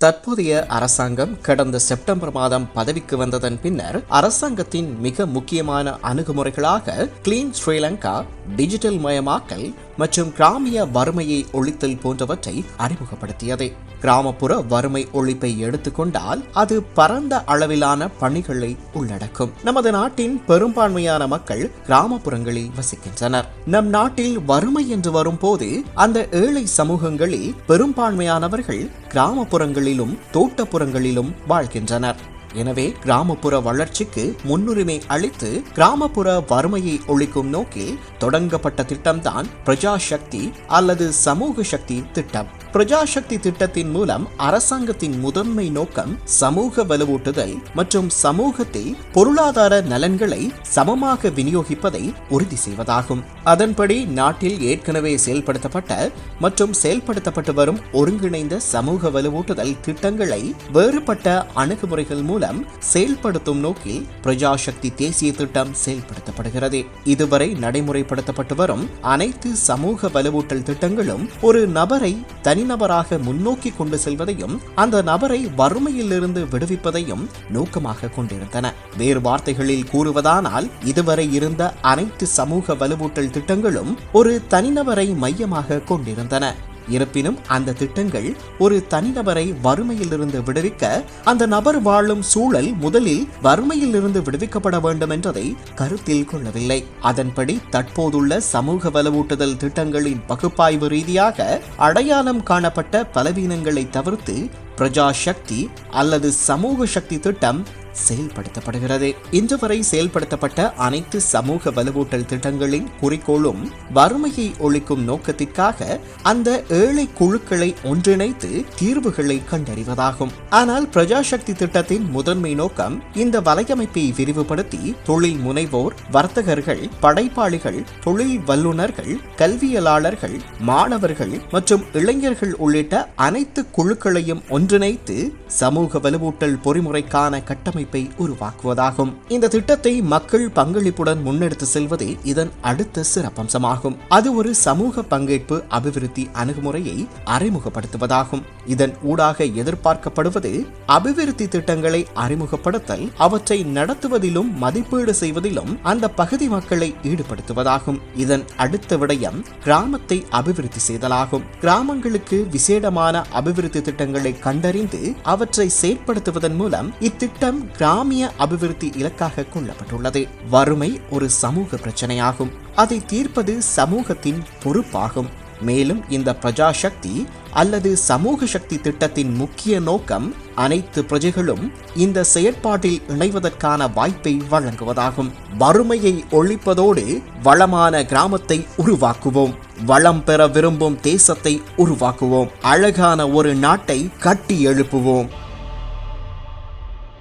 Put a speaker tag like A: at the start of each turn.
A: தற்போதைய அரசாங்கம் கடந்த செப்டம்பர் மாதம் பதவிக்கு வந்ததன் பின்னர் அரசாங்கத்தின் மிக முக்கியமான அணுகுமுறைகளாக கிளீன் ஸ்ரீலங்கா டிஜிட்டல் மயமாக்கல் மற்றும் கிராமிய வறுமையை ஒழித்தல் போன்றவற்றை அறிமுகப்படுத்தியது. கிராமப்புற வறுமை ஒழிப்பை எடுத்துக்கொண்டால் அது பரந்த அளவிலான பணிகளை உள்ளடக்கும். நமது நாட்டின் பெரும்பான்மையான மக்கள் கிராமப்புறங்களில் வசிக்கின்றனர். நம் நாட்டில் வறுமை என்று வரும்போது அந்த ஏழை சமூகங்களில் பெரும்பான்மையானவர்கள் கிராமப்புறங்களிலும் தோட்டப்புறங்களிலும் வாழ்கின்றனர். எனவே கிராமப்புற வளர்ச்சிக்கு முன்னுரிமை அளித்து கிராமப்புற வறுமையை ஒழிக்கும் நோக்கில் தொடங்கப்பட்ட திட்டம்தான் பிரஜா சக்தி அல்லது சமூக சக்தி திட்டம். பிரஜாசக்தி திட்டத்தின் மூலம் அரசாங்கத்தின் முதன்மை நோக்கம் சமூக வலுவூட்டுதல் மற்றும் சமூகத்தில் பொருளாதார நலன்களை சமமாக விநியோகிப்பதை உறுதி செய்வதாகும். அதன்படி நாட்டில் ஏற்கனவே செயல்படுத்தப்பட்ட மற்றும் செயல்படுத்தப்பட்டு வரும் ஒருங்கிணைந்த சமூக வலுவூட்டுதல் திட்டங்களை வேறுபட்ட அணுகுமுறைகள் மூலம் செயல்படுத்தும் நோக்கில் பிரஜாசக்தி தேசிய திட்டம் செயல்படுத்தப்படுகிறது. இதுவரை நடைமுறைப்படுத்தப்பட்டு வரும் அனைத்து சமூக வலுவூட்டல் திட்டங்களும் ஒரு நபரை தனி தனிநபராக முன்னோக்கி கொண்டு செல்வதையும் அந்த நபரை வறுமையிலிருந்து விடுவிப்பதையும் நோக்கமாக கொண்டிருந்தன. வேறு வார்த்தைகளில் கூறுவதானால் இதுவரை இருந்த அனைத்து சமூக வலுவூட்டல் திட்டங்களும் ஒரு தனிநபரை மையமாக கொண்டிருந்தன. இருப்பினும் அந்த திட்டங்கள் ஒரு தனிநபரை வறுமையிலிருந்து விடுவிக்க அந்த நபர் வாழும் சூழல் முதலில் வறுமையிலிருந்து விடுவிக்கப்பட வேண்டும் என்றதை கருத்தில் கொள்ளவில்லை. அதன்படி தற்போதுள்ள சமூக வலுவூட்டுதல் திட்டங்களின் பகுப்பாய்வு ரீதியாக அடையாளம் காணப்பட்ட பலவீனங்களை தவிர்த்து பிரஜா சக்தி அல்லது சமூக சக்தி திட்டம் செயல்படுத்தப்படுகிறது. இன்று வரை செயல்படுத்தப்பட்ட அனைத்து சமூக வலுவூட்டல் திட்டங்களின் குறிக்கோளும் வறுமையை ஒழிக்கும் நோக்கத்திற்காக அந்த ஏழை குழுக்களை ஒன்றிணைத்து தீர்வுகளை கண்டறிவதாகும். ஆனால் பிரஜாசக்தி திட்டத்தின் முதன்மை நோக்கம் இந்த வலையமைப்பை விரிவுபடுத்தி தொழில் முனைவோர் வர்த்தகர்கள் படைப்பாளிகள் தொழில் வல்லுநர்கள் கல்வியலாளர்கள் மாணவர்கள் மற்றும் இளைஞர்கள் உள்ளிட்ட அனைத்து குழுக்களையும் ஒன்று ஒன்றிணைத்து சமூக வலுவூட்டல் பொறிமுறைக்கான கட்டமைப்பை உருவாக்குவதாகும். இந்த திட்டத்தை மக்கள் பங்களிப்புடன் முன்னெடுத்து செல்வதே இதன் அடுத்த சிறப்பம்சமாகும். அது ஒரு சமூக பங்கேற்பு அபிவிருத்தி அணுகுமுறையை அறிமுகப்படுத்துவதாகும். இதன் ஊடாக எதிர்பார்க்கப்படுவது அபிவிருத்தி திட்டங்களை அறிமுகப்படுத்தல் அவற்றை நடத்துவதிலும் மதிப்பீடு செய்வதிலும் அந்த பகுதி மக்களை ஈடுபடுத்துவதாகும். இதன் அடுத்த விடயம் கிராமத்தை அபிவிருத்தி செய்தலாகும். கிராமங்களுக்கு விசேடமான அபிவிருத்தி திட்டங்களை கண்டறிந்து அவற்றை செயற்படுத்துவதன் மூலம் இத்திட்டம் கிராமிய அபிவிருத்தி இலக்காக கொள்ளப்பட்டுள்ளது. வறுமை ஒரு சமூக பிரச்சனையாகும். அதை தீர்ப்பது சமூகத்தின் பொறுப்பாகும். மேலும் இந்த பிரஜா சக்தி அல்லது சமூக சக்தி திட்டத்தின் முக்கிய நோக்கம் அனைத்து பிரஜைகளும் இந்த செயற்பாட்டில் இணைவதற்கான வாய்ப்பை வழங்குவதாகும். வறுமையை ஒழிப்பதோடு வளமான கிராமத்தை உருவாக்குவோம். வளம் பெற விரும்பும் தேசத்தை உருவாக்குவோம். அழகான ஒரு நாட்டை கட்டி எழுப்புவோம்.